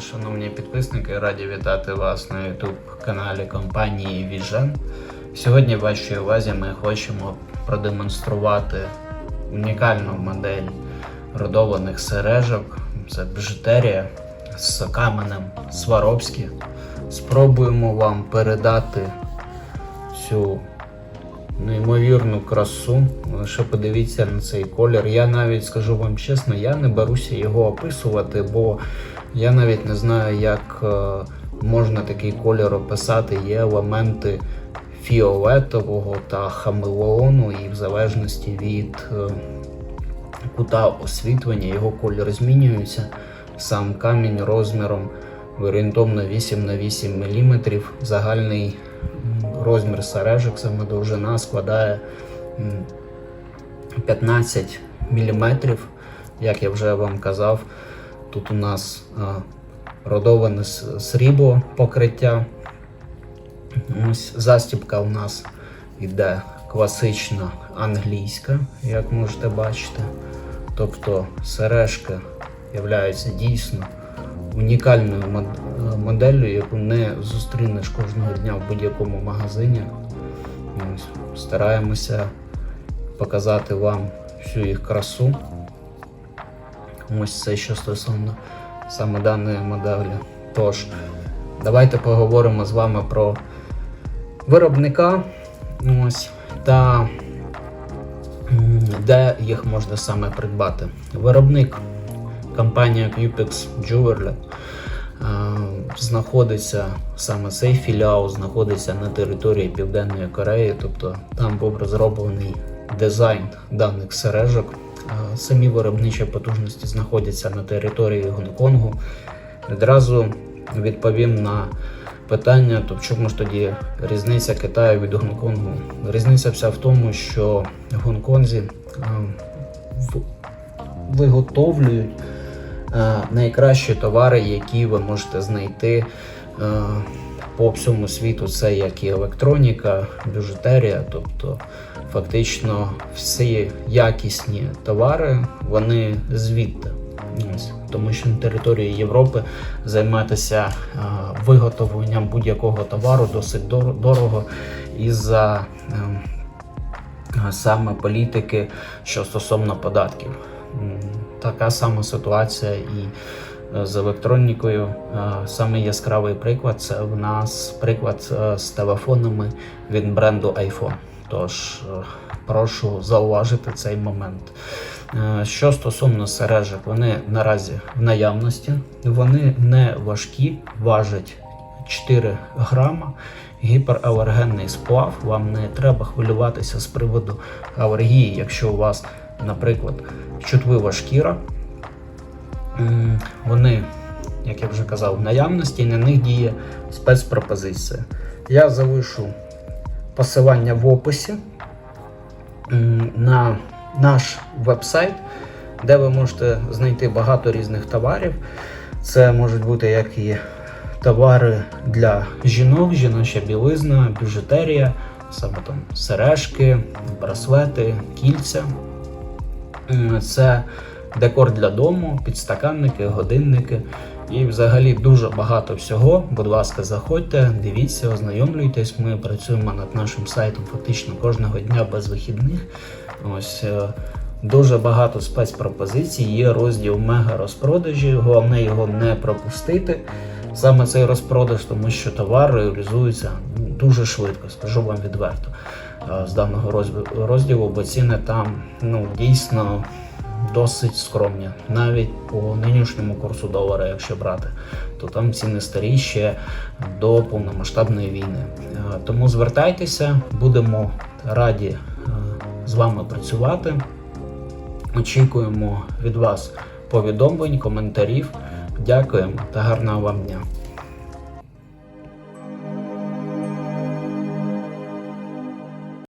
Шановні підписники, раді вітати вас на YouTube каналі компанії Vision. Сьогодні в вашій увазі ми хочемо продемонструвати унікальну модель родованих сережок. Це біжутерія з каменем Сваровські. Спробуємо вам передати цю неймовірну красу. Лише подивіться на цей колір. Я навіть скажу вам чесно, я не беруся його описувати, бо я навіть не знаю, як е, можна такий колір описати. Є елементи фіолетового та хамелеону, і в залежності від е, кута освітлення його колір змінюється. Сам камінь розміром орієнтовно 8 на 8 мм. Загальний розмір сережок, саме довжина складає 15 мм. Як я вже вам казав, тут у нас родоване срібло покриття. Ось застібка у нас йде класична англійська, як можете бачити. Тобто сережка є дійсно унікальною е, моделлю, яку не зустрінеш кожного дня в будь-якому магазині. Ось, стараємося показати вам всю їх красу. Ось це що стосовно саме даної моделі. Тож, давайте поговоримо з вами про виробника ось, та де їх можна саме придбати. Виробник компанія Cupex Jewelry знаходиться саме цей філіал знаходиться на території Південної Кореї, тобто там був розроблений дизайн даних сережок. Самі виробничі потужності знаходяться на території Гонконгу. Відразу відповім на питання, то в чому ж тоді різниця Китаю від Гонконгу? Різниця вся в тому, що в Гонконзі виготовлюють найкращі товари, які ви можете знайти е, по всьому світу. Це як і електроніка, біжутерія, тобто фактично всі якісні товари вони звідти. Тому що на території Європи займатися е, виготовленням будь-якого товару досить дор- дорого із-за ем, саме політики, що стосовно податків. Така сама ситуація і е, з електронікою. Е, Саме яскравий приклад це в нас приклад е, з телефонами від бренду iPhone. Тож прошу зауважити цей момент. Що стосовно сережок, вони наразі в наявності, вони не важкі, важать 4 грама. Гіпералергенний сплав. Вам не треба хвилюватися з приводу алергії, якщо у вас, наприклад, чутлива шкіра. Вони, як я вже казав, в наявності і на них діє спецпропозиція. Я залишу посилання в описі на наш веб-сайт, де ви можете знайти багато різних товарів. Це можуть бути як і товари для жінок, жіноча білизна, біжутерія, саме там сережки, браслети, кільця. Це декор для дому, підстаканники, годинники і взагалі дуже багато всього. Будь ласка, заходьте, дивіться, ознайомлюйтесь. Ми працюємо над нашим сайтом фактично кожного дня без вихідних. Ось е, дуже багато спецпропозицій. Є розділ мега розпродажі. Головне його не пропустити. Саме цей розпродаж, тому що товар реалізується дуже швидко, скажу вам відверто е, з даного розділу, бо ціни там ну дійсно досить скромні. Навіть по нинішньому курсу долара, якщо брати, то там ціни старі ще до повномасштабної війни. Е, Тому звертайтеся, будемо раді е, з вами працювати. Очікуємо від вас повідомлень, коментарів. Дякуємо та гарного вам дня.